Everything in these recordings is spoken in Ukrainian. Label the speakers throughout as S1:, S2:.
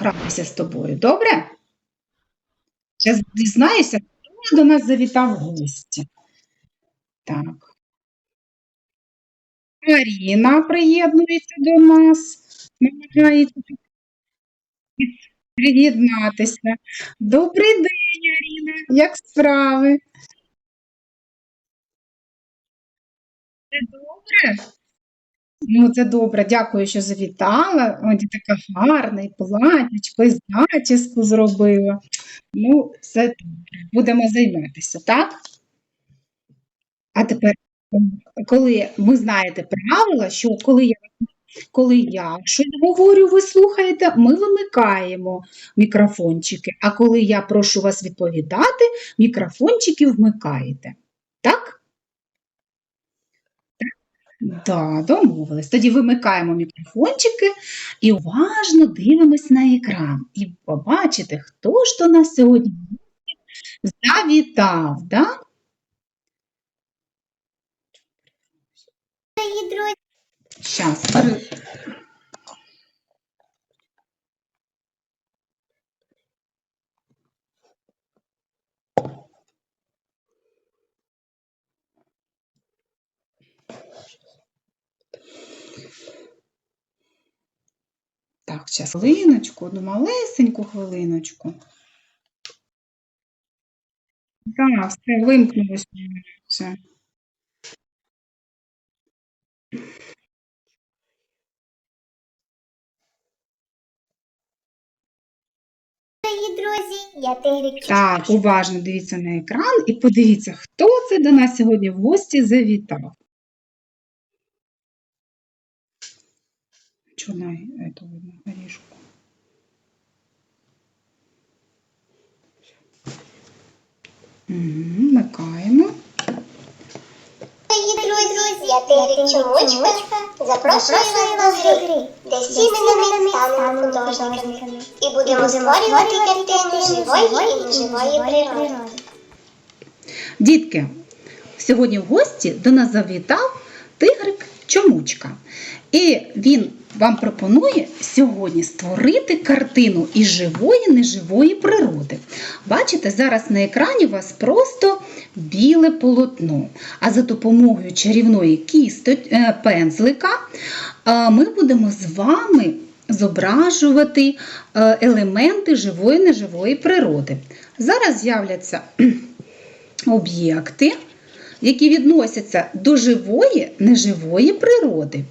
S1: гратися з тобою, добре? Зараз дізнаюся, хто до нас завітав гості. Так. Маріна приєднується до нас, намагається приєднатися. Добрий день, Аріна. Як справи? Це добре? Ну, це добре, дякую, що завітала. Ти така гарна, і платячко, і зачіску зробила. Ну, все добре. Будемо займатися, так? А тепер, коли ви знаєте правила, що коли я, коли я щось говорю, ви слухаєте, ми вимикаємо мікрофончики. А коли я прошу вас відповідати, мікрофончики вмикаєте. Так? Да, домовились. Тоді вимикаємо мікрофончики і уважно дивимось на екран. І побачите, хто ж до нас сьогодні завітав. Да? Щас. Так, зараз хвилиночку, одну малесеньку хвилиночку. Так, все вимкнулося. Все.
S2: друзі,
S1: Так, уважно дивіться на екран і подивіться, хто це до нас сьогодні в гості завітав. Чорна это видно, горішку. Угу, Вмикаємо.
S2: Дорогі друзі, я Чомучка, запрошую вас до гри, де всі ми станемо художниками і будемо створювати картини живої і неживої природи.
S1: Дітки, сьогодні в гості до нас завітав тигрик Чомучка. І він вам пропонує сьогодні створити картину із живої, неживої природи. Бачите, зараз на екрані у вас просто біле полотно. А за допомогою чарівної кісто, е, пензлика е, ми будемо з вами зображувати е, елементи живої, неживої природи. Зараз з'являться об'єкти, які відносяться до живої, неживої природи.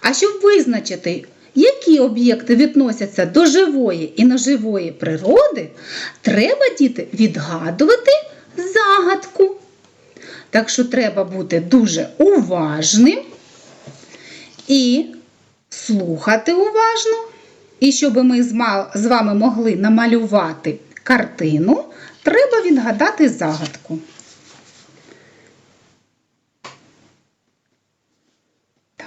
S1: А щоб визначити, які об'єкти відносяться до живої і неживої природи, треба діти відгадувати загадку. Так що треба бути дуже уважним і слухати уважно. І щоб ми з вами могли намалювати картину, треба відгадати загадку. Так.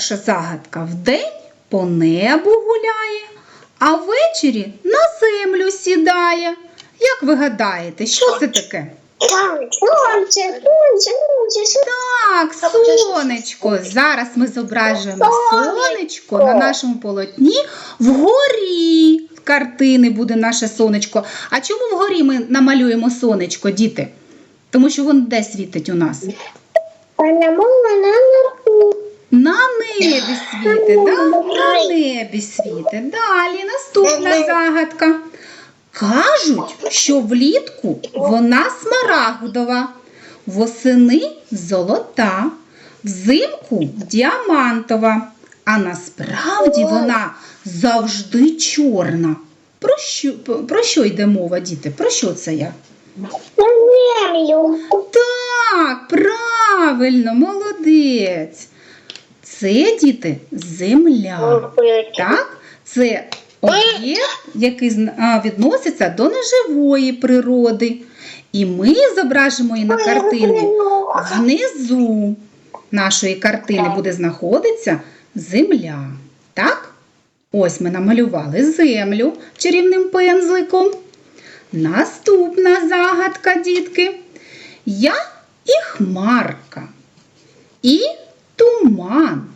S1: Перша загадка вдень по небу гуляє, а ввечері на землю сідає. Як ви гадаєте, що це таке?
S2: Сонце, сонце, сонце,
S1: Так, сонечко. Зараз ми зображуємо сонечко на нашому полотні. Вгорі картини буде наше сонечко. А чому вгорі ми намалюємо сонечко, діти? Тому що воно де світить у нас?
S2: Вона на наверху.
S1: На небі світить, да? на небі світить. Далі наступна загадка. Кажуть, що влітку вона смарагдова, восени золота, взимку діамантова, а насправді вона завжди чорна. Про що, про що йде мова, діти? Про що це я?
S2: Землю.
S1: Так, правильно, молодець. Це діти земля. Так, це об'єкт, який відноситься до неживої природи. І ми зображимо її на картині. Внизу нашої картини буде знаходитися земля. Так? Ось ми намалювали землю чарівним пензликом. Наступна загадка, дітки. Я і хмарка. і туман,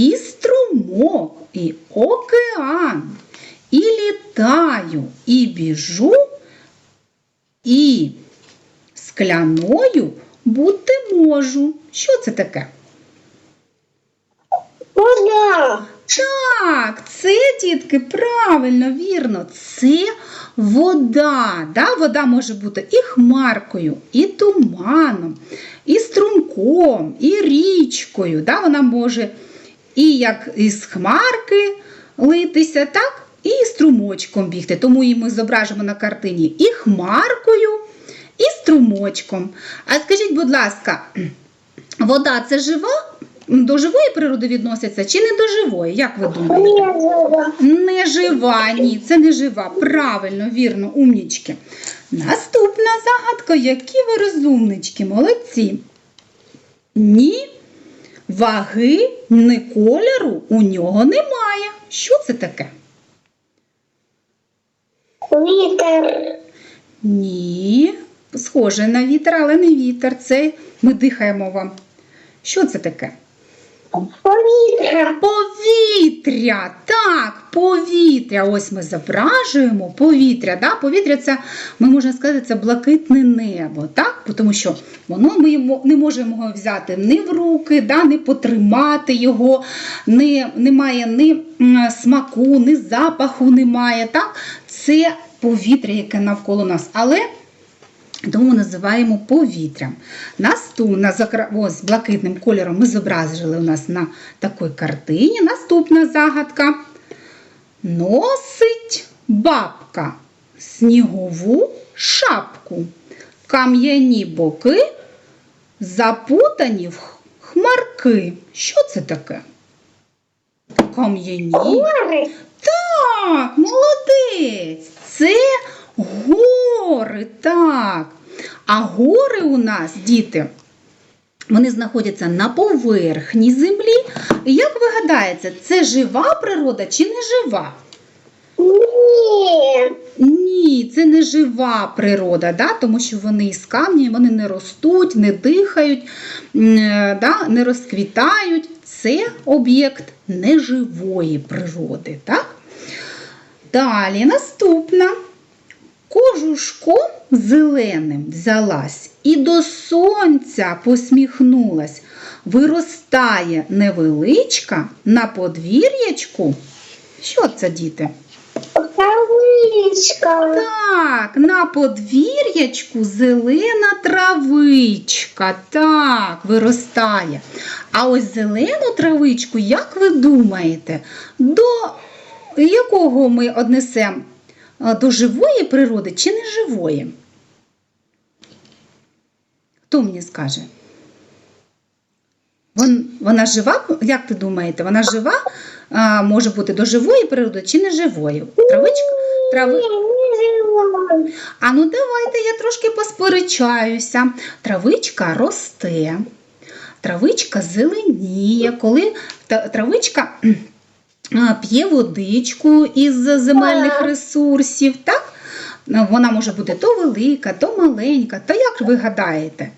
S1: і струмок, і океан, і літаю, і біжу, і скляною бути можу. Що це таке?
S2: Вода.
S1: Так, це, дітки, правильно, вірно, це вода. Да? Вода може бути і хмаркою, і туманом, і струмком, і річкою. Да? Вона може і як із хмарки литися, так? і струмочком бігти. Тому її ми зображимо на картині і хмаркою, і струмочком. А скажіть, будь ласка, вода це жива? До живої природи відноситься чи не до живої? Як ви думаєте? Не жива, ні, це не жива. Правильно, вірно, умнічки. Наступна загадка, які ви розумнички, молодці. Ні ваги, ні кольору у нього немає. Що це таке?
S2: Вітер.
S1: Ні, схоже на вітер, але не вітер. Це ми дихаємо вам. Що це таке?
S2: Повітря.
S1: Повітря, так, повітря. Ось ми зображуємо повітря. Да? Повітря це, ми можемо сказати, це блакитне небо, так? Тому що воно ми не можемо його взяти ні в руки, да? не потримати його, ні, немає ні смаку, ні запаху немає. Так? Це повітря, яке навколо нас. Але тому називаємо повітрям. Наступна закра- ось блакитним кольором ми зобразили у нас на такій картині. Наступна загадка. Носить бабка снігову шапку. Кам'яні боки запутані в хмарки. Що це таке? Кам'яні. Так, молодець. Це гори, так. А гори у нас, діти, вони знаходяться на поверхні землі. І як ви гадаєте, це жива природа чи не жива?
S2: Ні.
S1: Ні, це не жива природа, да? тому що вони із камня, вони не ростуть, не дихають, е, да? не розквітають. Це об'єкт неживої природи. Так? Далі наступна. Кожушком зеленим взялась і до сонця посміхнулась. Виростає невеличка на подвір'ячку. Що це, діти?
S2: Травичка.
S1: Так, на подвір'ячку зелена травичка. Так, виростає. А ось зелену травичку, як ви думаєте, до якого ми однесемо? До живої природи чи не живої? Хто мені скаже? Вон, вона жива, як ви думаєте, вона жива, а, може бути до живої природи чи не живої? Травичка? Трави... А ну давайте я трошки посперечаюся. Травичка росте, травичка зеленіє, коли травичка п'є водичку із земельних ресурсів, так? Вона може бути то велика, то маленька. То як ви гадаєте?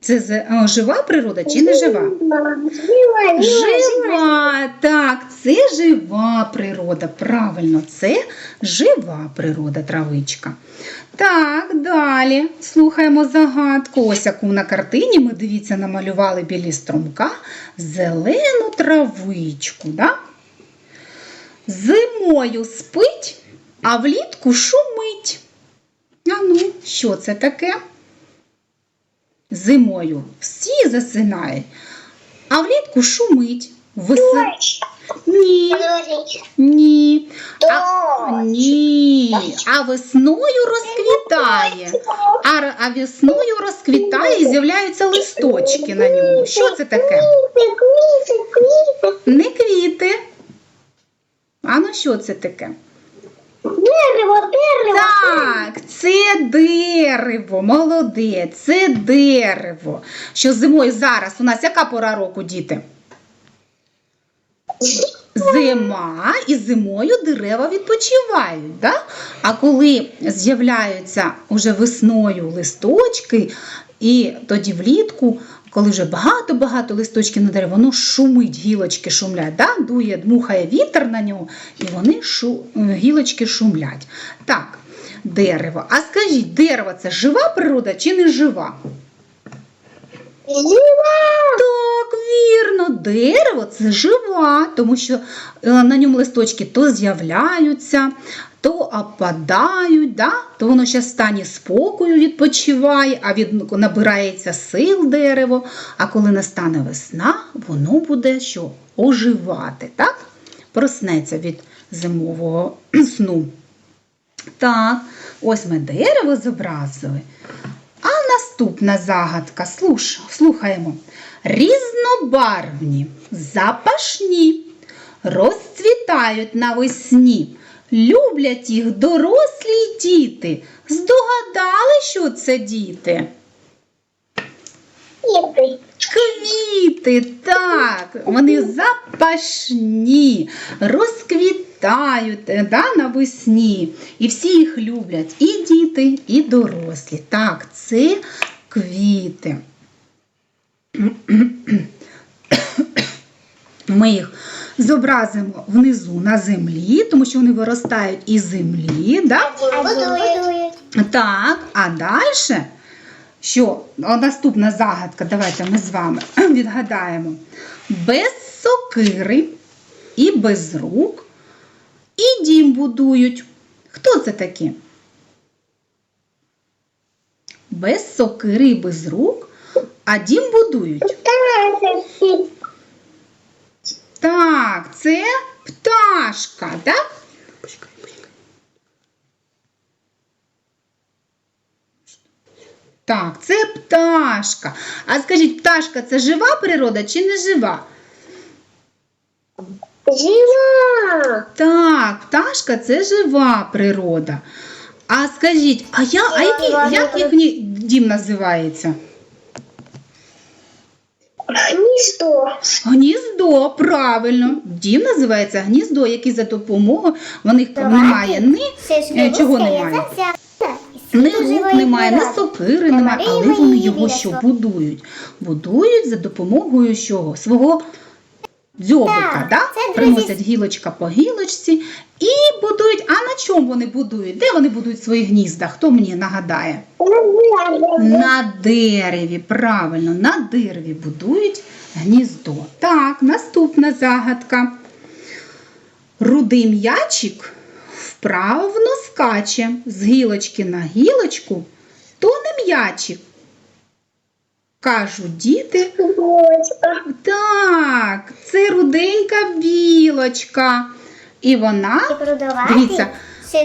S1: Це жива природа чи не жива?
S2: Жива, жива, жива.
S1: Жива, так, це жива природа. Правильно, це жива природа, травичка. Так, далі слухаємо загадку. Ось яку на картині ми дивіться, намалювали білі струмка зелену травичку. Да? Зимою спить, а влітку шумить. А ну, що це таке? Зимою всі засинають, а влітку шумить. Веси... Ні, ні, а, ні. А весною розквітає. А, а весною розквітає і з'являються листочки на ньому. Що це таке? Не квіти. А ну що це таке?
S2: Дерево, дерево.
S1: Так, це дерево, молодець, це дерево. Що зимою зараз у нас яка пора року, діти? Зима і зимою дерева відпочивають. Да? А коли з'являються уже весною листочки, і тоді влітку коли вже багато-багато листочків на дереві, воно шумить, гілочки шумлять. Да? Дує, дмухає вітер на нього, і вони шу, е, гілочки шумлять. Так, дерево. А скажіть, дерево це жива природа чи не жива? Так, вірно, дерево це жива, тому що е, на ньому листочки то з'являються, то опадають, да? то воно ще в стані спокою відпочиває, а від, набирається сил дерево. А коли настане весна, воно буде що? Оживати, так? Проснеться від зимового сну. Так, ось ми дерево зобразили. А наступна загадка, слуш, слухаємо. Різнобарвні, запашні, розцвітають навесні. Люблять їх дорослі й діти. Здогадали, що це діти? Квіти, так, вони запашні, розквітають да, навесні. І всі їх люблять, і діти, і дорослі. Так, це квіти. Ми їх зобразимо внизу на землі, тому що вони виростають із землі. Да? Так, а далі, що О, наступна загадка, давайте ми з вами відгадаємо. Без сокири і без рук, і дім будують. Хто це такі? Без сокири і без рук, а дім будують. Так, це пташка, так? Так, це пташка. А скажіть, пташка це жива природа чи не жива?
S2: Жива.
S1: Так, пташка це жива природа. А скажіть, а, я, а який, як їхній дім називається?
S2: Гніздо.
S1: Гніздо, правильно. Дім називається гніздо, який за допомогою в них немає ні Е, чого немає? Ні рук немає, ні сокири немає, але вони його що будують? Будують за допомогою чого? Свого дзьобика,
S2: Так,
S1: да? приносять гілочка по гілочці і будують. А на чому вони будують? Де вони будують свої гнізда? Хто мені нагадає? На дереві, правильно, на дереві будують гніздо. Так, наступна загадка. Рудий м'ячик вправно скаче з гілочки на гілочку, то не м'ячик. Кажуть діти, так, це руденька білочка. І вона, дивіться,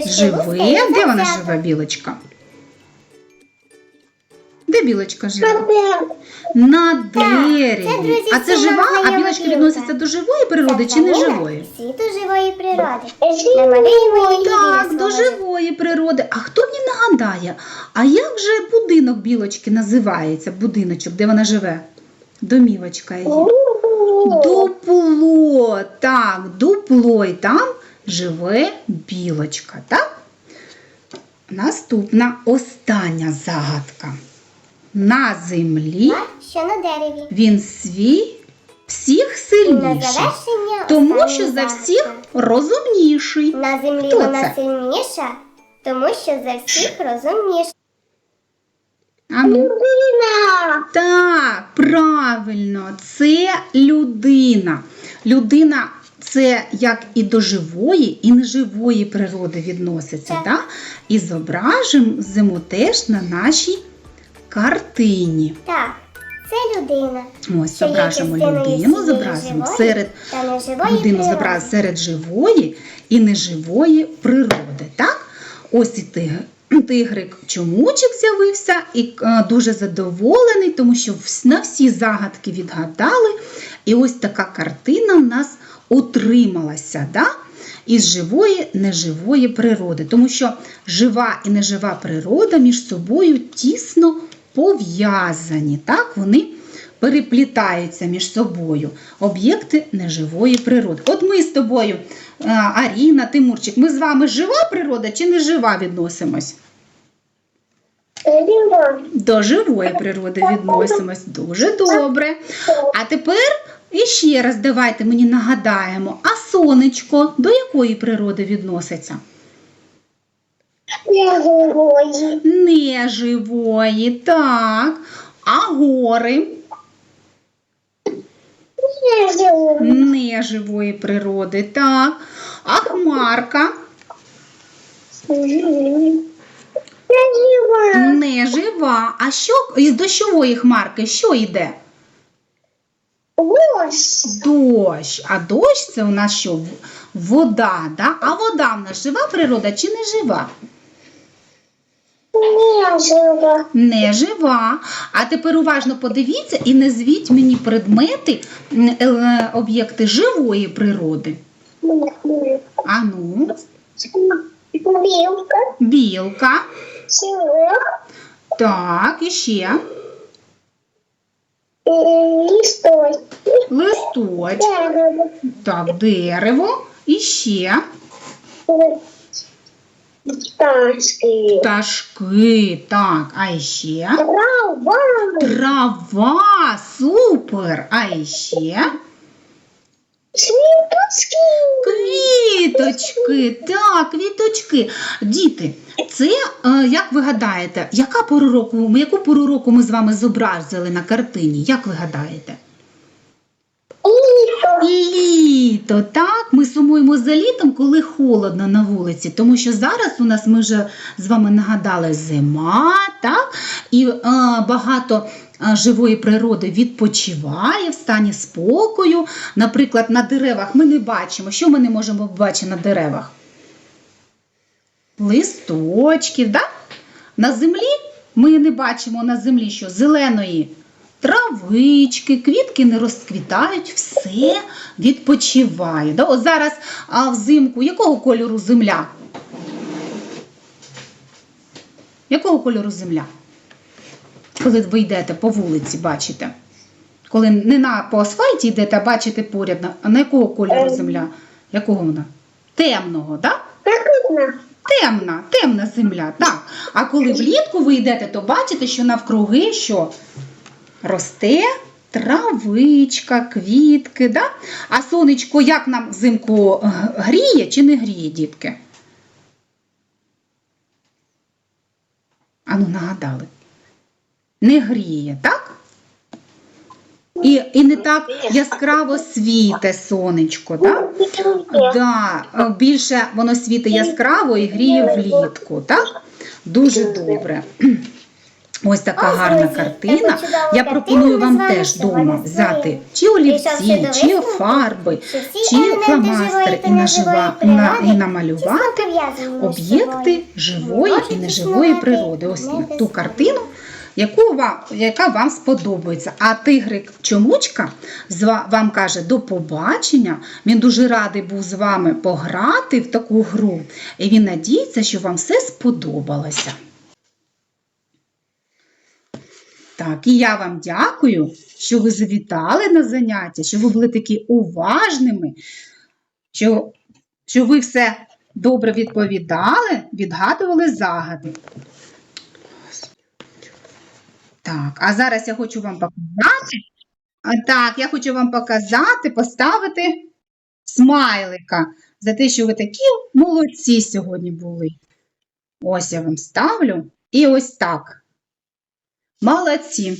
S1: живе. Де вона живе, білочка? Де білочка живе? На дереві.
S2: це, друзі,
S1: а це
S2: всі
S1: жива, а
S2: знайома
S1: білочки
S2: білка.
S1: відносяться до живої природи чи не живої?
S2: Світу живої природи. Намалюємо її
S1: Так, до живої природи. А хто мені нагадає? А як же будинок білочки називається? Будиночок, де вона живе? Домівочка її. Дупло, так, дупло, і там живе білочка, так? Наступна остання загадка. На землі
S2: Що на дереві?
S1: він свій всіх сильніший, тому що за всіх розумніший.
S2: На землі
S1: Хто
S2: вона
S1: це?
S2: сильніша, тому що за всіх розумніша.
S1: А ну. Так, правильно, це людина. Людина це як і до живої, і неживої природи відноситься.
S2: Так.
S1: Так? І зображимо теж на нашій картині.
S2: Так, це людина.
S1: Ось
S2: що
S1: зображимо людину, зобразимо серед людину зобразимо серед живої і неживої природи. Так? Ось і тигр. Тигрик чомучик з'явився і е, дуже задоволений, тому що на всі загадки відгадали. І ось така картина в нас отрималася да? із живої, неживої природи. Тому що жива і нежива природа між собою тісно пов'язані. Так? Вони переплітаються між собою об'єкти неживої природи. От ми з тобою, е, Аріна, Тимурчик, ми з вами жива природа чи не жива відносимось? До живої природи відносимось. Дуже добре. А тепер іще раз давайте мені нагадаємо, а сонечко до якої природи відноситься?
S2: Неживої.
S1: Неживої, так. А гори
S2: Неживої.
S1: неживої природи, так. А хмарка
S2: Нежива.
S1: нежива. А що із дощової хмарки що йде?
S2: Ось.
S1: Дощ. А дощ це у нас що? Вода, да? А вода в нас жива природа чи не жива?
S2: Нежива.
S1: Не жива. А тепер уважно подивіться і назвіть мені предмети, е, об'єкти живої природи. Ану,
S2: Білка.
S1: білка.
S2: Цвет.
S1: Так, і ще
S2: Листочки.
S1: листочок.
S2: Дерево.
S1: Так, дерево. І ще
S2: Пташки.
S1: пташки. Так, а ще
S2: Трава.
S1: трава. Супер. А ще
S2: Цвіточки.
S1: квіточки. Так, квіточки. Діти, це, е, як ви гадаєте, яка пору року, яку пору року ми з вами зобразили на картині? Як ви гадаєте?
S2: Літо.
S1: Літо, так, ми сумуємо за літом, коли холодно на вулиці, тому що зараз у нас ми вже з вами нагадали зима, так, і е, багато е, живої природи відпочиває в стані спокою. Наприклад, на деревах ми не бачимо. Що ми не можемо бачити на деревах? Листочків, так? На землі ми не бачимо на землі, що зеленої травички, квітки не розквітають, все відпочиває. Да? От зараз а, взимку якого кольору земля? Якого кольору земля? Коли ви йдете по вулиці, бачите? Коли не на по асфальті йдете, а бачите поряд, а на якого кольору
S2: Ем.
S1: земля? Якого вона? Темного, так?
S2: Блакитна.
S1: Темна, темна земля, так. А коли влітку ви йдете, то бачите, що навкруги що росте травичка, квітки. Да? А сонечко як нам взимку е, гріє чи не гріє, дітки? Ану, нагадали. Не гріє, так? І, і не так яскраво світе сонечко, так? Да, е, більше воно світить яскраво і гріє влітку, так? Дуже добре. Ось така
S2: Ось,
S1: гарна
S2: друзі,
S1: картина. Я
S2: картину
S1: пропоную вам теж вдома взяти чи олівці, чи фарби, чи фломастер і, нажива, на, і намалювати об'єкти живої і неживої природи. Ось ту картину, яку вам, яка вам сподобається. А тигрик Чомучка вам каже до побачення. Він дуже радий був з вами пограти в таку гру. І він надіється, що вам все сподобалося. Так, і я вам дякую, що ви завітали на заняття, що ви були такі уважними, що, що ви все добре відповідали, відгадували загадки. Так, а зараз я хочу вам показати. Так, я хочу вам показати, поставити смайлика за те, що ви такі молодці сьогодні були. Ось я вам ставлю. І ось так. Молодці.